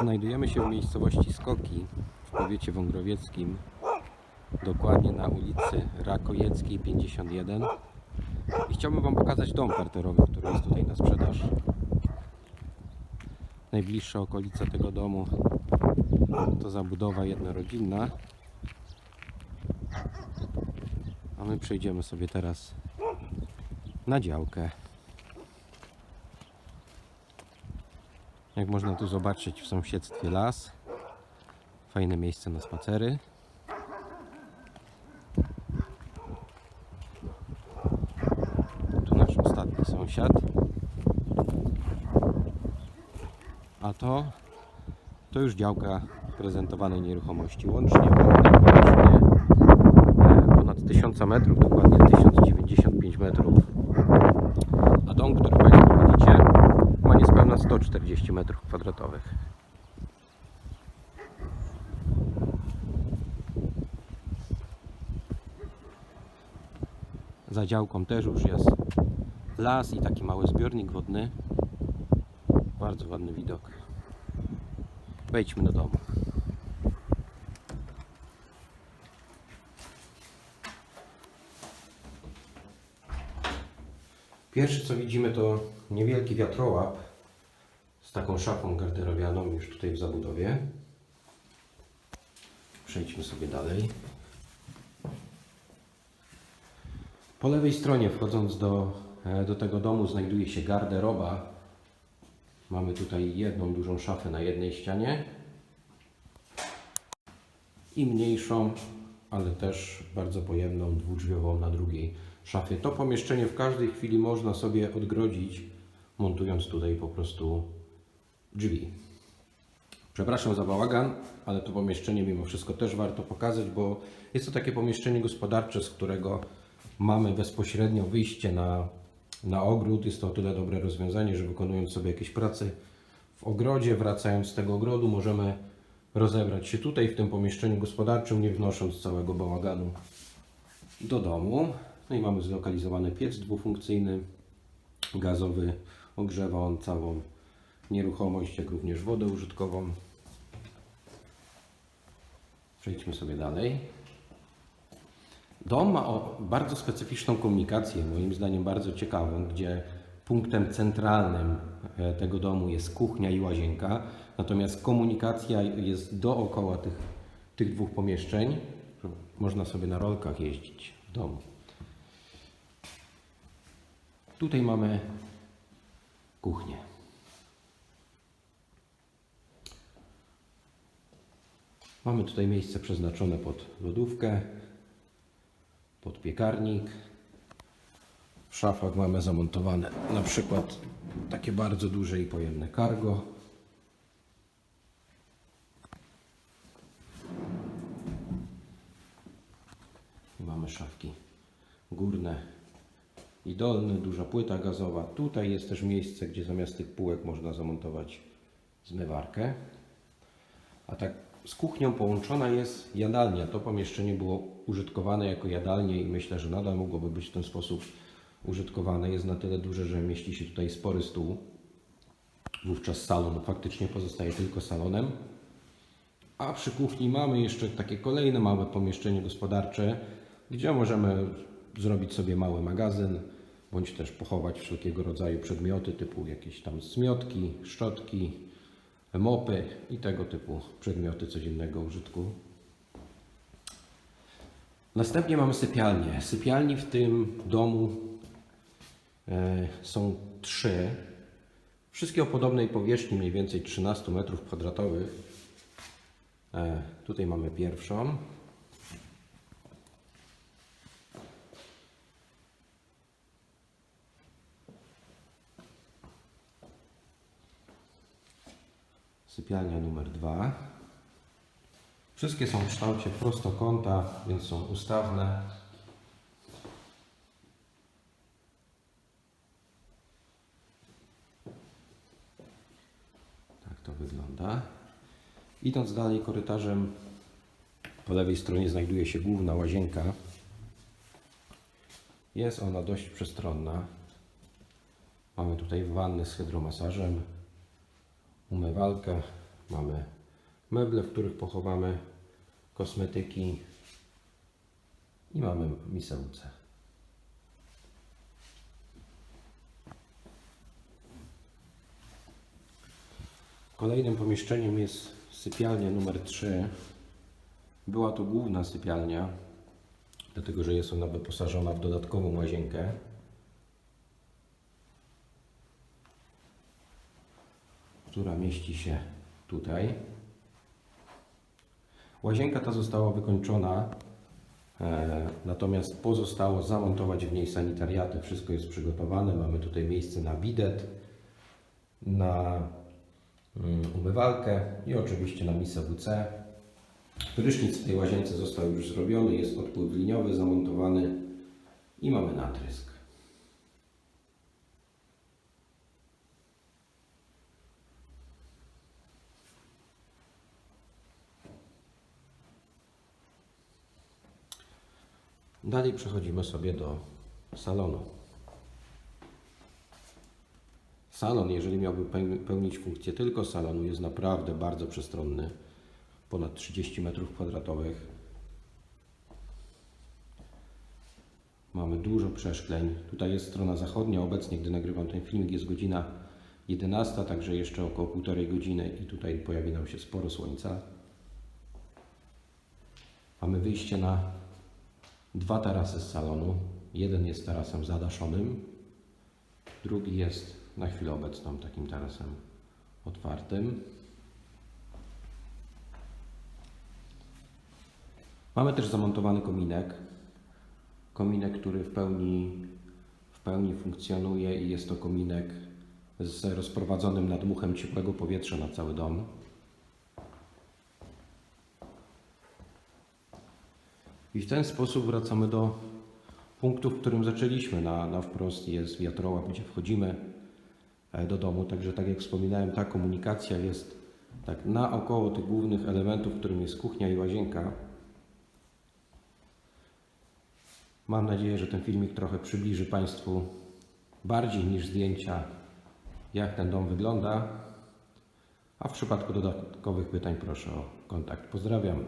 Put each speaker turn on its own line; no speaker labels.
Znajdujemy się w miejscowości Skoki w powiecie wągrowieckim, dokładnie na ulicy Rakojeckiej 51. I chciałbym Wam pokazać dom parterowy, który jest tutaj na sprzedaż. Najbliższa okolica tego domu to zabudowa jednorodzinna. A my przejdziemy sobie teraz na działkę. Jak można tu zobaczyć w sąsiedztwie las. Fajne miejsce na spacery. Tu nasz ostatni sąsiad. A to to już działka prezentowanej nieruchomości. Łącznie ponad 1000 metrów, dokładnie 1095 metrów. A dom, który Państwo widzicie, 140 metrów kwadratowych. Za działką też już jest las i taki mały zbiornik wodny. Bardzo ładny widok. Wejdźmy do domu. Pierwsze co widzimy to niewielki wiatrołap z taką szafą garderobianą już tutaj w zabudowie. Przejdźmy sobie dalej. Po lewej stronie wchodząc do, e, do tego domu znajduje się garderoba. Mamy tutaj jedną dużą szafę na jednej ścianie i mniejszą, ale też bardzo pojemną dwudrzwiową na drugiej szafie. To pomieszczenie w każdej chwili można sobie odgrodzić, montując tutaj po prostu drzwi. Przepraszam za bałagan, ale to pomieszczenie mimo wszystko też warto pokazać, bo jest to takie pomieszczenie gospodarcze, z którego mamy bezpośrednio wyjście na, na ogród. Jest to o tyle dobre rozwiązanie, że wykonując sobie jakieś prace w ogrodzie, wracając z tego ogrodu, możemy rozebrać się tutaj w tym pomieszczeniu gospodarczym, nie wnosząc całego bałaganu do domu. No i mamy zlokalizowany piec dwufunkcyjny, gazowy. Ogrzewa on całą nieruchomość, jak również wodę użytkową. Przejdźmy sobie dalej. Dom ma bardzo specyficzną komunikację, moim zdaniem bardzo ciekawą, gdzie punktem centralnym e, tego domu jest kuchnia i łazienka, natomiast komunikacja jest dookoła tych, tych dwóch pomieszczeń. Można sobie na rolkach jeździć w domu. Tutaj mamy kuchnię. Mamy tutaj miejsce przeznaczone pod lodówkę, pod piekarnik. W szafach mamy zamontowane na przykład takie bardzo duże i pojemne cargo. I mamy szafki górne i dolne, duża płyta gazowa. Tutaj jest też miejsce, gdzie zamiast tych półek można zamontować zmywarkę. A tak z kuchnią połączona jest jadalnia. To pomieszczenie było użytkowane jako jadalnia i myślę, że nadal mogłoby być w ten sposób użytkowane. Jest na tyle duże, że mieści się tutaj spory stół. Wówczas salon faktycznie pozostaje tylko salonem. A przy kuchni mamy jeszcze takie kolejne małe pomieszczenie gospodarcze, gdzie możemy zrobić sobie mały magazyn, bądź też pochować wszelkiego rodzaju przedmioty, typu jakieś tam zmiotki, szczotki, mopy i tego typu przedmioty codziennego użytku. Następnie mamy sypialnię. Sypialni w tym domu e, są trzy. Wszystkie o podobnej powierzchni, mniej więcej 13 m2. E, tutaj mamy pierwszą. Sypialnia numer dwa. Wszystkie są w kształcie prostokąta, więc są ustawne. Tak to wygląda. Idąc dalej korytarzem, po lewej stronie znajduje się główna łazienka. Jest ona dość przestronna. Mamy tutaj wannę z hydromasażem, umywalkę, Mamy meble, w których pochowamy kosmetyki i mamy misełce. Kolejnym pomieszczeniem jest sypialnia numer 3. Była to główna sypialnia, dlatego że jest ona wyposażona w dodatkową łazienkę. Która mieści się tutaj. Łazienka ta została wykończona, e, natomiast pozostało zamontować w niej sanitariaty. Wszystko jest przygotowane. Mamy tutaj miejsce na bidet, na mm, umywalkę i oczywiście na misę WC. Prysznic w tej łazience został już zrobiony, jest odpływ liniowy zamontowany i mamy natrysk. Dalej przechodzimy sobie do salonu. Salon, jeżeli miałby peł- pełnić funkcję tylko salonu, jest naprawdę bardzo przestronny. Ponad 30 m2. Mamy dużo przeszkleń. Tutaj jest strona zachodnia. Obecnie, gdy nagrywam ten filmik, jest godzina 11, także jeszcze około półtorej godziny i tutaj pojawi nam się sporo słońca. Mamy wyjście na dwa tarasy z salonu. Jeden jest tarasem zadaszonym, drugi jest na chwilę obecną takim tarasem otwartym. Mamy też zamontowany kominek. Kominek, który w pełni, w pełni funkcjonuje i jest to kominek z rozprowadzonym nadmuchem ciepłego powietrza na cały dom. I w ten sposób wracamy do punktu, w którym zaczęliśmy. Na, na wprost jest wiatrołap, gdzie wchodzimy e, do domu. Także tak jak wspominałem, ta komunikacja jest tak naokoło tych głównych elementów, którym jest kuchnia i łazienka. Mam nadzieję, że ten filmik trochę przybliży Państwu bardziej niż zdjęcia, jak ten dom wygląda. A w przypadku dodatkowych pytań proszę o kontakt. Pozdrawiam.